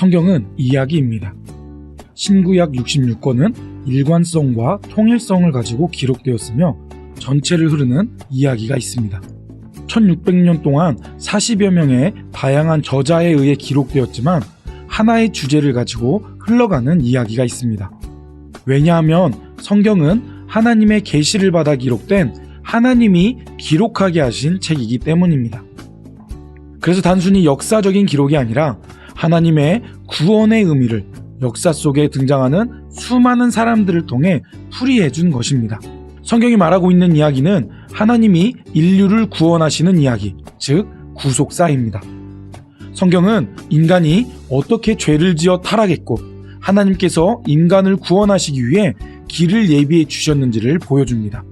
성경은 이야기입니다. 신구약 66권은 일관성과 통일성을 가지고 기록되었으며 전체를 흐르는 이야기가 있습니다. 1600년 동안 40여 명의 다양한 저자에 의해 기록되었지만 하나의 주제를 가지고 흘러가는 이야기가 있습니다. 왜냐하면 성경은 하나님의 계시를 받아 기록된 하나님이 기록하게 하신 책이기 때문입니다. 그래서 단순히 역사적인 기록이 아니라 하나님의 구원의 의미를 역사 속에 등장하는 수많은 사람들을 통해 풀이해 준 것입니다. 성경이 말하고 있는 이야기는 하나님이 인류를 구원하시는 이야기, 즉 구속사입니다. 성경은 인간이 어떻게 죄를 지어 타락했고 하나님께서 인간을 구원하시기 위해 길을 예비해 주셨는지를 보여줍니다.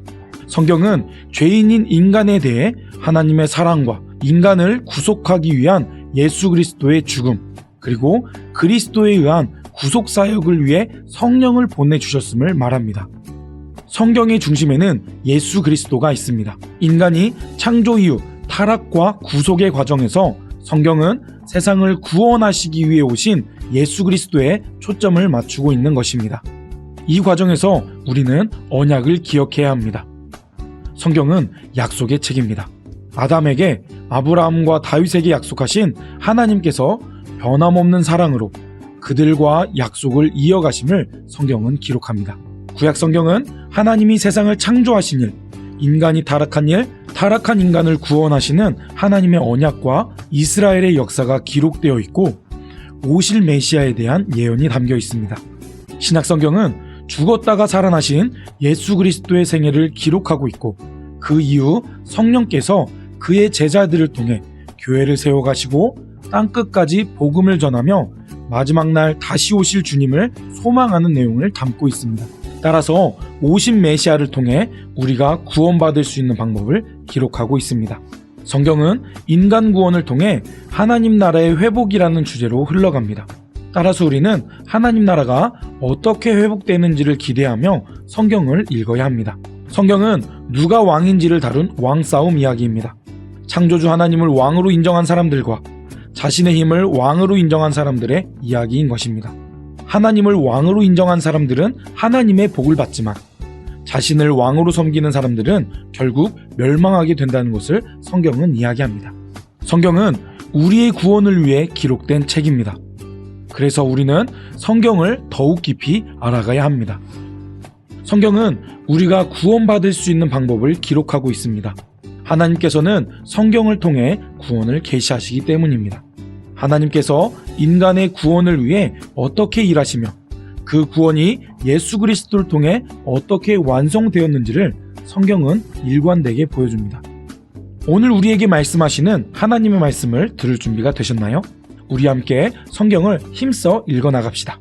성경은 죄인인 인간에 대해 하나님의 사랑과 인간을 구속하기 위한 예수 그리스도의 죽음, 그리고 그리스도에 의한 구속 사역을 위해 성령을 보내 주셨음을 말합니다. 성경의 중심에는 예수 그리스도가 있습니다. 인간이 창조 이후 타락과 구속의 과정에서 성경은 세상을 구원하시기 위해 오신 예수 그리스도에 초점을 맞추고 있는 것입니다. 이 과정에서 우리는 언약을 기억해야 합니다. 성경은 약속의 책입니다. 아담에게 아브라함과 다윗에게 약속하신 하나님께서 변함없는 사랑으로 그들과 약속을 이어가심을 성경은 기록합니다. 구약 성경은 하나님이 세상을 창조하신 일, 인간이 타락한 일, 타락한 인간을 구원하시는 하나님의 언약과 이스라엘의 역사가 기록되어 있고 오실 메시아에 대한 예언이 담겨 있습니다. 신약 성경은 죽었다가 살아나신 예수 그리스도의 생애를 기록하고 있고 그 이후 성령께서 그의 제자들을 통해 교회를 세워가시고 땅끝까지 복음을 전하며 마지막 날 다시 오실 주님을 소망하는 내용을 담고 있습니다. 따라서 오신 메시아를 통해 우리가 구원받을 수 있는 방법을 기록하고 있습니다. 성경은 인간 구원을 통해 하나님 나라의 회복이라는 주제로 흘러갑니다. 따라서 우리는 하나님 나라가 어떻게 회복되는지를 기대하며 성경을 읽어야 합니다. 성경은 누가 왕인지를 다룬 왕싸움 이야기입니다. 창조주 하나님을 왕으로 인정한 사람들과 자신의 힘을 왕으로 인정한 사람들의 이야기인 것입니다. 하나님을 왕으로 인정한 사람들은 하나님의 복을 받지만 자신을 왕으로 섬기는 사람들은 결국 멸망하게 된다는 것을 성경은 이야기합니다. 성경은 우리의 구원을 위해 기록된 책입니다. 그래서 우리는 성경을 더욱 깊이 알아가야 합니다. 성경은 우리가 구원받을 수 있는 방법을 기록하고 있습니다. 하나님께서는 성경을 통해 구원을 계시하시기 때문입니다. 하나님께서 인간의 구원을 위해 어떻게 일하시며 그 구원이 예수 그리스도를 통해 어떻게 완성되었는지를 성경은 일관되게 보여줍니다. 오늘 우리에게 말씀하시는 하나님의 말씀을 들을 준비가 되셨나요? 우리 함께 성경을 힘써 읽어 나갑시다.